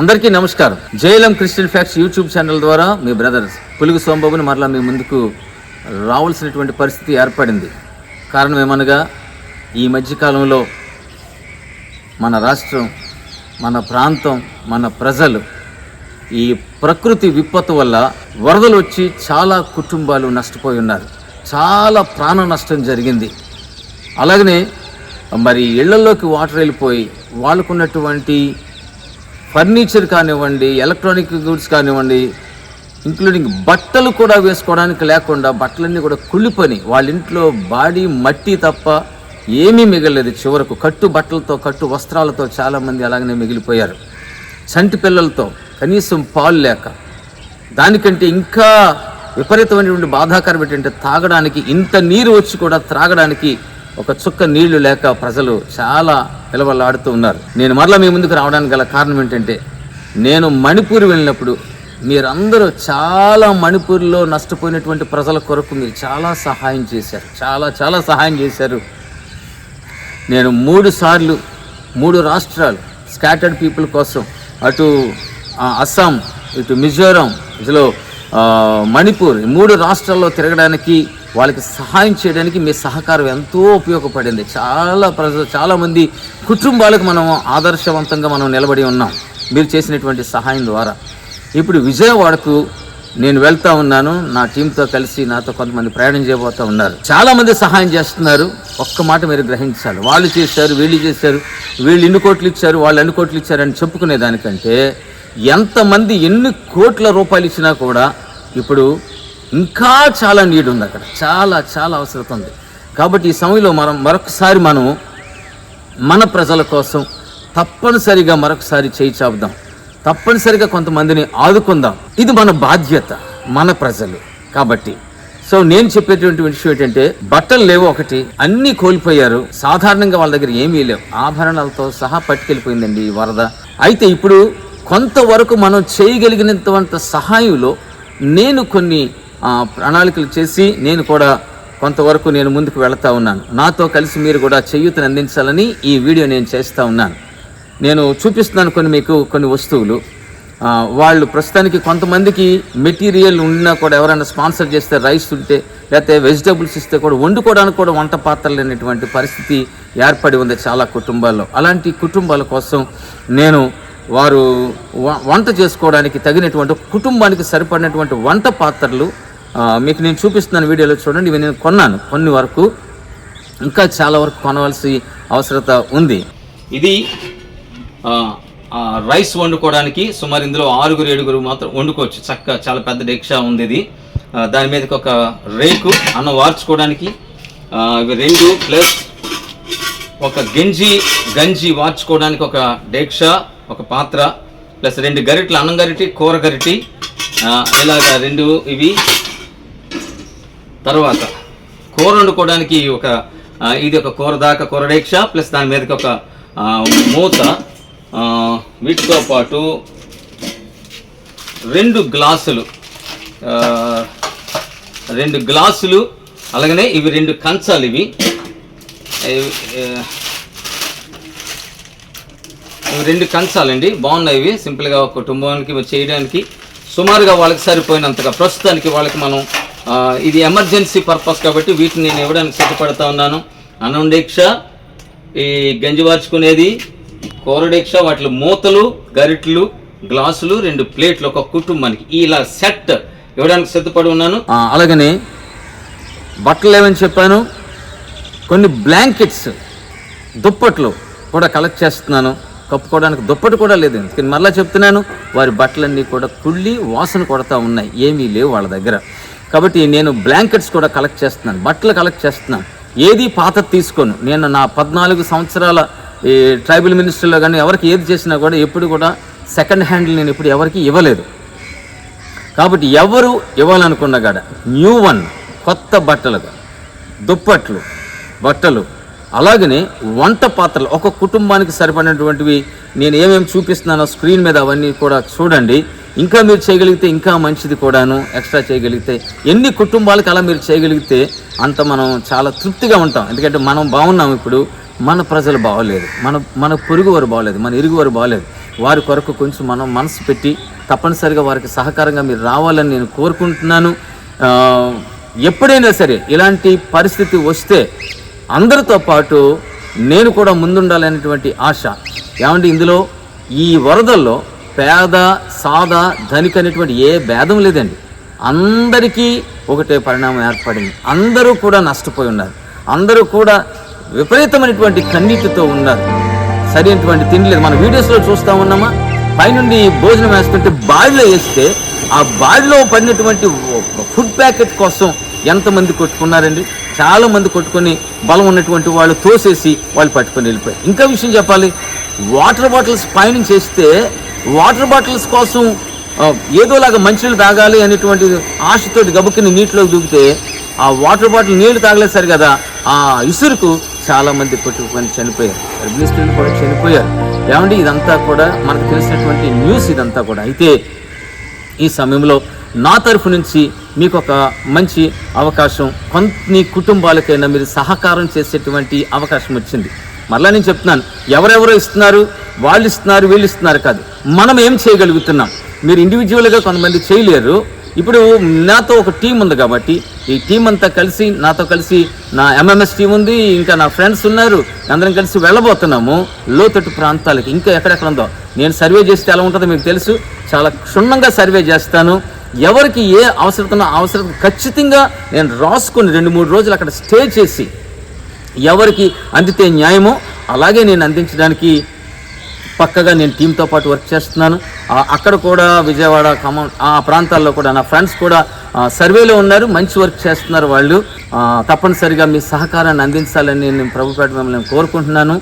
అందరికీ నమస్కారం. జైలం క్రిస్టియన్ ఫ్యాక్ట్స్ యూట్యూబ్ ఛానల్ ద్వారా మీ బ్రదర్ పులుగు సోంబాబుని మరలా మీ ముందుకు రావాల్సినటువంటి పరిస్థితి ఏర్పడింది. కారణం ఏమనగా ఈ మధ్యకాలంలో మన రాష్ట్రం మన ప్రాంతం మన ప్రజలు ఈ ప్రకృతి విపత్తు వల్ల వరదలు వచ్చి చాలా కుటుంబాలు నష్టపోయి ఉన్నారు. చాలా ప్రాణ నష్టం జరిగింది. అలాగనే మరి ఇళ్ళలోకి వాటర్ వెళ్ళిపోయి వాళ్ళకున్నటువంటి ఫర్నిచర్ కానివ్వండి ఎలక్ట్రానిక్ గూడ్స్ కానివ్వండి ఇంక్లూడింగ్ బట్టలు కూడా వేసుకోవడానికి లేకుండా బట్టలన్నీ కూడా కుళ్ళిపోయి వాళ్ళ ఇంట్లో బాడీ మట్టి తప్ప ఏమీ మిగలలేదు. చివరకు కట్టు బట్టలతో కట్టు వస్త్రాలతో చాలామంది అలాగనే మిగిలిపోయారు. చంటి పిల్లలతో కనీసం పాలు లేక దానికంటే ఇంకా విపరీతమైనటువంటి బాధాకరం ఏంటంటే తాగడానికి ఇంత నీరు వచ్చి కూడా త్రాగడానికి ఒక చుక్క నీళ్ళు లేక ప్రజలు చాలా పిలవలాడుతూ ఉన్నారు. నేను మరలా మీ ముందుకు రావడానికి గల కారణం ఏంటంటే నేను మణిపూర్ వెళ్ళినప్పుడు మీరందరూ చాలా మణిపూర్లో నష్టపోయినటువంటి ప్రజల కొరకు మీరు చాలా సహాయం చేశారు. చాలా చాలా సహాయం చేశారు. నేను మూడు సార్లు మూడు రాష్ట్రాలు స్కాటర్డ్ పీపుల్ కోసం అటు అస్సాం ఇటు మిజోరాం ఇందులో మణిపూర్ మూడు రాష్ట్రాల్లో తిరగడానికి వాళ్ళకి సహాయం చేయడానికి మీ సహకారం ఎంతో ఉపయోగపడింది. చాలా ప్రజలు చాలామంది కుటుంబాలకు మనం ఆదర్శవంతంగా మనం నిలబడి ఉన్నాం. మీరు చేసినటువంటి సహాయం ద్వారా. ఇప్పుడు విజయవాడకు నేను వెళ్తా ఉన్నాను. నా టీంతో కలిసి నాతో కొంతమంది ప్రయాణం చేయబోతూ ఉన్నారు. చాలామంది సహాయం చేస్తున్నారు. ఒక్క మాట మీరు గ్రహించాలి. వాళ్ళు చేశారు వీళ్ళు చేశారు వీళ్ళు ఇన్ని కోట్లు ఇచ్చారు వాళ్ళు ఎన్ని కోట్లు ఇచ్చారని చెప్పుకునే దానికంటే ఎంతమంది ఎన్ని కోట్ల రూపాయలు ఇచ్చినా కూడా ఇప్పుడు ఇంకా చాలా నీడ్ ఉంది అక్కడ. చాలా చాలా అవసరం ఉంది. కాబట్టి ఈ సమయంలో మనం మరొకసారి మనం మన ప్రజల కోసం తప్పనిసరిగా మరొకసారి చేయి చాపుదాం. తప్పనిసరిగా కొంతమందిని ఆదుకుందాం. ఇది మన బాధ్యత మన ప్రజలు. కాబట్టి సో నేను చెప్పేటువంటి విషయం ఏంటంటే బట్టలు లేవు ఒకటి అన్ని కోల్పోయారు. సాధారణంగా వాళ్ళ దగ్గర ఏమీ లేవు. ఆభరణాలతో సహా పట్టుకెళ్ళిపోయిందండి ఈ వరద. అయితే ఇప్పుడు కొంతవరకు మనం చేయగలిగినంత సహాయంలో నేను కొన్ని ప్రణాళికలు చేసి నేను కూడా కొంతవరకు నేను ముందుకు వెళతా ఉన్నాను. నాతో కలిసి మీరు కూడా చేయూతను అందించాలని ఈ వీడియో నేను చేస్తూ ఉన్నాను. నేను చూపిస్తున్నాను కొన్ని మీకు కొన్ని వస్తువులు. వాళ్ళు ప్రస్తుతానికి కొంతమందికి మెటీరియల్ ఉన్నా కూడా ఎవరైనా స్పాన్సర్ చేస్తే రైస్ ఉంటే లేకపోతే వెజిటబుల్స్ ఇస్తే కూడా వండుకోవడానికి కూడా వంట పాత్రలు లేనటువంటి పరిస్థితి ఏర్పడి ఉంది చాలా కుటుంబాల్లో. అలాంటి కుటుంబాల కోసం నేను వారు వ- వంట చేసుకోవడానికి తగినటువంటి కుటుంబానికి సరిపడినటువంటి వంట పాత్రలు మీకు నేను చూపిస్తున్నాను వీడియోలో చూడండి. ఇవి నేను కొన్నాను కొన్ని వరకు. ఇంకా చాలా వరకు కొనవలసి అవసరత ఉంది. ఇది రైస్ వండుకోవడానికి సుమారు ఇందులో ఆరుగురు ఏడుగురు మాత్రం వండుకోవచ్చు. చక్క చాలా పెద్ద డెక్షా ఉంది ఇది. దాని మీదకి ఒక రేకు అన్నం వార్చుకోవడానికి ఇవి రెండు ప్లస్ ఒక గంజి గంజి వార్చుకోవడానికి ఒక డేక్షా ఒక పాత్ర ప్లస్ రెండు గరిటలు అన్నం గరిటి కూర గరిటి ఇలాగ రెండు ఇవి తర్వాత కూర వండుకోవడానికి ఒక ఇది ఒక కూర దాకా కూరడేక్ష ప్లస్ దాని మీదకి ఒక మూత వీటితో పాటు రెండు గ్లాసులు రెండు గ్లాసులు అలాగనే ఇవి రెండు కంచాలు ఇవి ఇవి, రెండు కంచాలండి బాగున్నాయి ఇవి సింపుల్గా ఒక కుటుంబానికి చేయడానికి సుమారుగా వాళ్ళకి సరిపోయినంతగా ప్రస్తుతానికి వాళ్ళకి మనం ఇది ఎమర్జెన్సీ పర్పస్ కాబట్టి వీటిని నేను ఇవ్వడానికి సిద్ధపడతా ఉన్నాను. అన్నం డేక్ష ఈ గంజి వార్చుకునేది కూర డేక్ష వాటిలో మూతలు గరిట్లు గ్లాసులు రెండు ప్లేట్లు ఒక కుటుంబానికి. ఇలా సెట్ ఇవ్వడానికి సిద్ధపడి ఉన్నాను. అలాగనే బట్టలు ఏమని చెప్పాను? కొన్ని బ్లాంకెట్స్ దుప్పట్లు కూడా కలెక్ట్ చేస్తున్నాను. కప్పుకోవడానికి దుప్పటి కూడా లేదు ఎందుకని మరలా చెప్తున్నాను. వారి బట్టలన్నీ కూడా కుళ్ళి వాసన కొడతా ఉన్నాయి. ఏమీ లేవు వాళ్ళ దగ్గర. కాబట్టి నేను బ్లాంకెట్స్ కూడా కలెక్ట్ చేస్తున్నాను బట్టలు కలెక్ట్ చేస్తున్నాను. ఏది పాత తీసుకోను. నేను నా పద్నాలుగు సంవత్సరాల ఈ ట్రైబల్ మినిస్టర్లో కానీ ఎవరికి ఏది చేసినా కూడా ఎప్పుడు కూడా సెకండ్ హ్యాండ్ నేను ఎప్పుడు ఎవరికి ఇవ్వలేదు. కాబట్టి ఎవరు ఇవ్వాలనుకున్న కాడ న్యూ వన్ కొత్త బట్టలుగా దుప్పట్లు బట్టలు అలాగనే వంట పాత్రలు ఒక కుటుంబానికి సరిపడినటువంటివి నేను ఏమేమి చూపిస్తున్నానో స్క్రీన్ మీద అవన్నీ కూడా చూడండి. ఇంకా మీరు చేయగలిగితే ఇంకా మంచిది కూడాను ఎక్స్ట్రా చేయగలిగితే ఎన్ని కుటుంబాలకు అలా మీరు చేయగలిగితే అంత మనం చాలా తృప్తిగా ఉంటాం. ఎందుకంటే మనం బాగున్నాం ఇప్పుడు మన ప్రజలు బాగోలేదు మన మన పొరుగు వారు బాగోలేదు మన ఇరుగు వారు బాగోలేదు. వారి కొరకు కొంచెం మనం మనసు పెట్టి తప్పనిసరిగా వారికి సహకారంగా మీరు రావాలని నేను కోరుకుంటున్నాను. ఎప్పుడైనా సరే ఇలాంటి పరిస్థితి వస్తే అందరితో పాటు నేను కూడా ముందుండాలనేటువంటి ఆశ. ఏమంటే ఇందులో ఈ వరదల్లో పేద సాద ధనిక అనేటువంటి ఏ భేదం లేదండి. అందరికీ ఒకటే పరిణామం ఏర్పడింది. అందరూ కూడా నష్టపోయి ఉన్నారు. అందరూ కూడా విపరీతమైనటువంటి కన్నీటితో ఉన్నారు. సరైనటువంటి తిండి లేదు. మన వీడియోస్లో చూస్తూ ఉన్నామా? పైనుండి భోజనం వేస్తుంటే బావిలో వేస్తే ఆ బావిలో పడినటువంటి ఫుడ్ ప్యాకెట్ కోసం ఎంతమంది కొట్టుకున్నారండి? చాలామంది కొట్టుకొని బలం ఉన్నటువంటి వాళ్ళు తోసేసి వాళ్ళు పట్టుకొని వెళ్ళిపోయారు. ఇంకా విషయం చెప్పాలి. వాటర్ బాటిల్స్ పైనుంచి వేస్తే వాటర్ బాటిల్స్ కోసం ఏదోలాగా మంచినీళ్ళు తాగాలి అనేటువంటి ఆశతోటి గబుక్కుని నీటిలోకి దూకితే ఆ వాటర్ బాటిల్ నీళ్ళు తాగలేదు కదా ఆ ఇసురుకు చాలామంది కొట్టుకొని చనిపోయారు. గర్భిణీ కూడా చనిపోయారు. ఏమండి ఇదంతా కూడా మనకు తెలిసినటువంటి న్యూస్ ఇదంతా కూడా. అయితే ఈ సమయంలో నా తరఫు నుంచి మీకు ఒక మంచి అవకాశం కొన్ని కుటుంబాలకైనా మీరు సహకారం చేసేటువంటి అవకాశం వచ్చింది. మరలా నేను చెప్తున్నాను ఎవరెవరు ఇస్తున్నారు వాళ్ళు ఇస్తున్నారు వీళ్ళు ఇస్తున్నారు కాదు. మనం ఏం చేయగలుగుతున్నాం? మీరు ఇండివిజువల్గా కొంతమంది చేయలేరు. ఇప్పుడు నాతో ఒక టీం ఉంది కాబట్టి ఈ టీం అంతా కలిసి నాతో కలిసి నా ఎంఎంఎస్ టీం ఉంది ఇంకా నా ఫ్రెండ్స్ ఉన్నారు అందరం కలిసి వెళ్ళబోతున్నాము. లోతట్టు ప్రాంతాలకి ఇంకా ఎక్కడెక్కడ ఉందో. నేను సర్వే చేస్తే ఎలా ఉంటుందో మీకు తెలుసు. చాలా క్షుణ్ణంగా సర్వే చేస్తాను. ఎవరికి ఏ అవసరతనో అవసరం ఖచ్చితంగా నేను రాసుకొని రెండు మూడు రోజులు అక్కడ స్టే చేసి ఎవరికి అందితే న్యాయమో అలాగే నేను అందించడానికి పక్కగా నేను టీంతో పాటు వర్క్ చేస్తున్నాను. అక్కడ కూడా విజయవాడ ఖమ్మం ఆ ప్రాంతాల్లో కూడా నా ఫ్రెండ్స్ కూడా సర్వేలో ఉన్నారు మంచి వర్క్ చేస్తున్నారు వాళ్ళు. తప్పనిసరిగా మీ సహకారాన్ని అందించాలని నేను ప్రభుపేట మిమ్మల్ని కోరుకుంటున్నాను.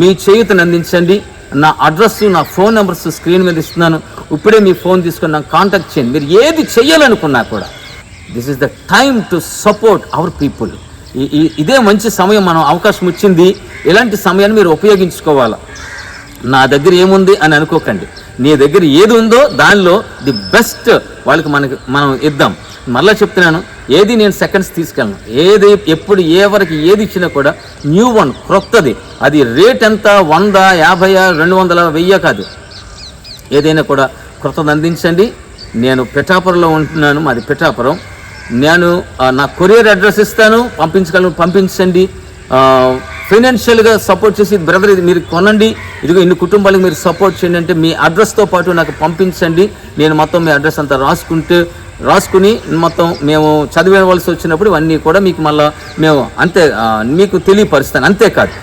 మీ చేయుతను అందించండి. నా అడ్రస్ నా ఫోన్ నెంబర్స్ స్క్రీన్ మీద ఇస్తున్నాను. ఇప్పుడే మీ ఫోన్ తీసుకొని నాకు కాంటాక్ట్ చేయండి. మీరు ఏది చేయాలనుకున్నా కూడా this is the time to support our people. ఇదే మంచి సమయం మనం అవకాశం వచ్చింది ఇలాంటి సమయాన్ని మీరు ఉపయోగించుకోవాలి? నా దగ్గర ఏముంది అని అనుకోకండి. నీ దగ్గర ఏది ఉందో దానిలో ది బెస్ట్ వాళ్ళకి మనకి మనం ఇద్దాం. మళ్ళీ చెప్తున్నాను ఏది నేను సెకండ్స్ తీసుకెళ్ళను. ఏది ఎప్పుడు ఏ వరకు ఏది ఇచ్చినా కూడా న్యూ వన్ క్రొత్తది. అది రేట్ ఎంత? వంద యాభై రెండు వందల వెయ్యి కాదు. ఏదైనా కూడా క్రొత్తది అందించండి. నేను పిఠాపురంలో ఉంటున్నాను మాది పిఠాపురం. నేను నా కొరియర్ అడ్రస్ ఇస్తాను పంపించగలను పంపించండి. ఫైనాన్షియల్గా సపోర్ట్ చేసి బ్రదర్ ఇది మీరు కొనండి. ఇదిగో ఇన్ని కుటుంబాలకు మీరు సపోర్ట్ చేయండి అంటే మీ అడ్రస్తో పాటు నాకు పంపించండి. నేను మొత్తం మీ అడ్రస్ అంతా రాసుకుంటే రాసుకుని మొత్తం మేము చదివేవలసి వచ్చినప్పుడు ఇవన్నీ కూడా మీకు మళ్ళీ మేము అంతే మీకు తెలియపరుస్తాను. అంతేకాదు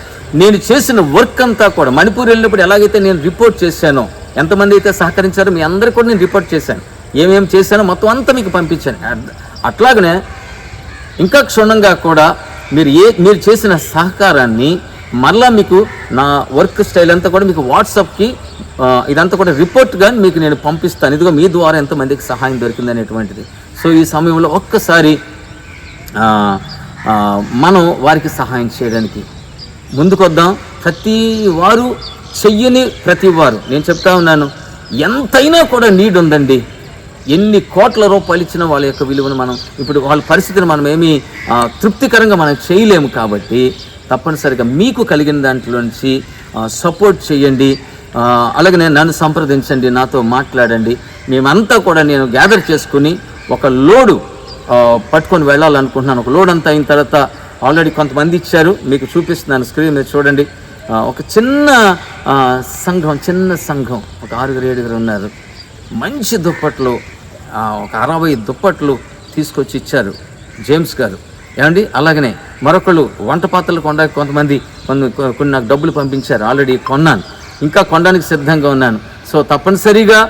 నేను చేసిన వర్క్ అంతా కూడా మణిపూర్ వెళ్ళినప్పుడు ఎలాగైతే నేను రిపోర్ట్ చేశానో ఎంతమంది అయితే సహకరించారో మీ అందరికీ కూడా నేను రిపోర్ట్ చేశాను. ఏమేమి చేశానో మొత్తం అంతా మీకు పంపించాను. అట్లాగనే ఇంకా క్షుణ్ణంగా కూడా మీరు ఏ మీరు చేసిన సహకారాన్ని మళ్ళా మీకు నా వర్క్ స్టైల్ అంతా కూడా మీకు వాట్సాప్కి ఇదంతా కూడా రిపోర్ట్గా మీకు నేను పంపిస్తాను. ఇదిగో మీ ద్వారా ఎంతమందికి సహాయం దొరికింది అనేటువంటిది. సో ఈ సమయంలో ఒక్కసారి మనం వారికి సహాయం చేయడానికి ముందుకొద్దాం. ప్రతి వారు చెయ్యని ప్రతి వారు. నేను చెప్తా ఉన్నాను ఎంతైనా కూడా నీడ్ ఉందండి ఎన్ని కోట్ల రూపాయలు ఇచ్చినా వాళ్ళ యొక్క విలువను మనం ఇప్పుడు వాళ్ళ పరిస్థితిని మనం ఏమీ తృప్తికరంగా మనం చేయలేము కాబట్టి తప్పనిసరిగా మీకు కలిగిన దాంట్లో నుంచి సపోర్ట్ చేయండి. అలాగనే నన్ను సంప్రదించండి నాతో మాట్లాడండి. మేమంతా కూడా నేను గ్యాదర్ చేసుకుని ఒక లోడు పట్టుకొని వెళ్ళాలనుకుంటున్నాను. ఒక లోడ్ అంతా అయిన తర్వాత ఆల్రెడీ కొంతమంది ఇచ్చారు. మీకు చూపిస్తున్నాను స్క్రీన్ మీద చూడండి. ఒక చిన్న సంఘం చిన్న సంఘం. ఒక ఆరుగురు ఏడుగురు ఉన్నారు. మంచి దుప్పట్లు ఒక అరవై దుప్పట్లు తీసుకొచ్చి ఇచ్చారు జేమ్స్ గారు. ఏమండి? అలాగనే మరొకళ్ళు వంట పాత్రలు కొనడానికి కొంతమంది కొన్ని కొన్ని నాకు డబ్బులు పంపించారు. ఆల్రెడీ కొన్నాను. ఇంకా కొనడానికి సిద్ధంగా ఉన్నాను. సో తప్పనిసరిగా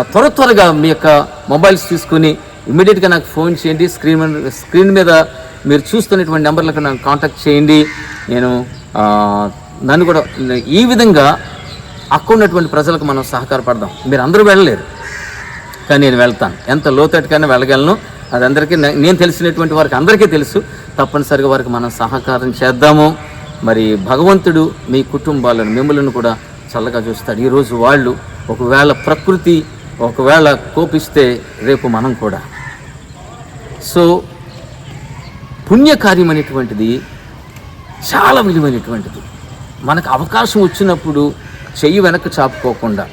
త్వర త్వరగా మీ యొక్క మొబైల్స్ తీసుకుని ఇమీడియట్గా నాకు ఫోన్ చేయండి. స్క్రీన్ స్క్రీన్ మీద మీరు చూస్తున్నటువంటి నెంబర్లకు నాకు కాంటాక్ట్ చేయండి. నేను నన్ను కూడా ఈ విధంగా అక్కడ ఉన్నటువంటి ప్రజలకు మనం సహకారపడదాం. మీరు అందరూ వెళ్ళలేరు. కానీ నేను వెళ్తాను. ఎంత లోతట్టుకైనా వెళ్ళగలను. అది అందరికీ నేను తెలిసినటువంటి వారికి అందరికీ తెలుసు. తప్పనిసరిగా వారికి మనం సహకారం చేద్దాము. మరి భగవంతుడు మీ కుటుంబాలను మిమ్మల్ని కూడా చల్లగా చూస్తాడు. ఈరోజు వాళ్ళు ఒకవేళ ప్రకృతి ఒకవేళ కోపిస్తే రేపు మనం కూడా. సో పుణ్యకార్యం అనేటువంటిది చాలా విలువైనటువంటిది. మనకు అవకాశం వచ్చినప్పుడు చెయ్యి వెనక్కి చాపుకోకుండా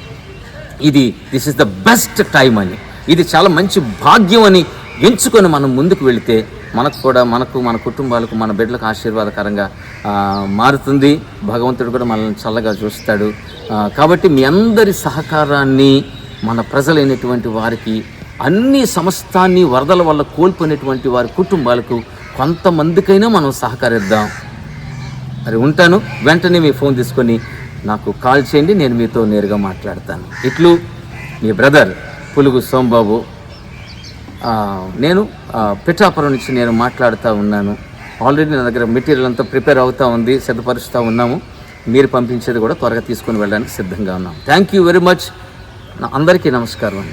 ఇది this is the best time అని. ఇది చాలా మంచి భాగ్యం అని ఎంచుకొని మనం ముందుకు వెళితే మనకు కూడా మనకు మన కుటుంబాలకు మన బిడ్డలకు ఆశీర్వాదకరంగా మారుతుంది. భగవంతుడు కూడా మనల్ని చల్లగా చూస్తాడు. కాబట్టి మీ అందరి సహకారాన్ని మన ప్రజలైనటువంటి వారికి అన్ని సమస్తాన్ని వరదల వల్ల కోల్పోయినటువంటి వారి కుటుంబాలకు కొంతమందికైనా మనం సహకరిద్దాం. మరి ఉంటాను. వెంటనే మీ ఫోన్ తీసుకొని నాకు కాల్ చేయండి నేను మీతో నేరుగా మాట్లాడతాను. ఇట్లు మీ బ్రదర్ పులుగు సోంబాబు. నేను పిఠాపురం నుంచి నేను మాట్లాడుతూ ఉన్నాను. ఆల్రెడీ నా దగ్గర మెటీరియల్ అంతా ప్రిపేర్ అవుతూ ఉంది సిద్ధపరుస్తూ ఉన్నాము. మీరు పంపించేది కూడా త్వరగా తీసుకొని వెళ్ళడానికి సిద్ధంగా ఉన్నాం. థ్యాంక్ యూ వెరీ మచ్ అందరికీ నమస్కారం అండి.